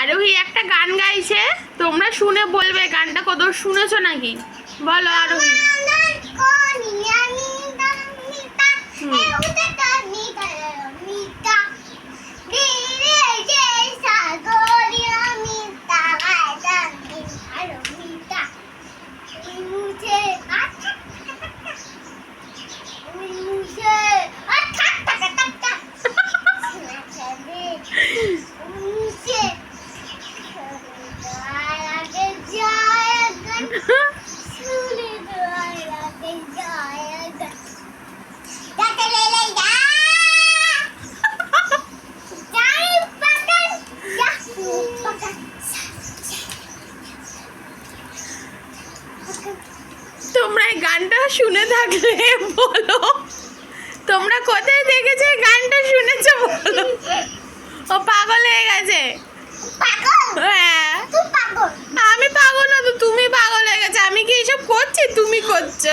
আরোহী একটা গান গাইছে। তোমরা শুনে বলবে গানটা কত শুনেছো নাকি? বলো আরোহী। তোমরা এই গানটা শুনে থাকলে বলো। তোমরা কোথায় দেখেছ এই গানটা শুনেছো বলো। ও পাগল হয়ে গেছে। হ্যাঁ। আমি পাগল না তো তুমি পাগল হয়ে গেছে। আমি কি এসব করছি? তুমি করছ?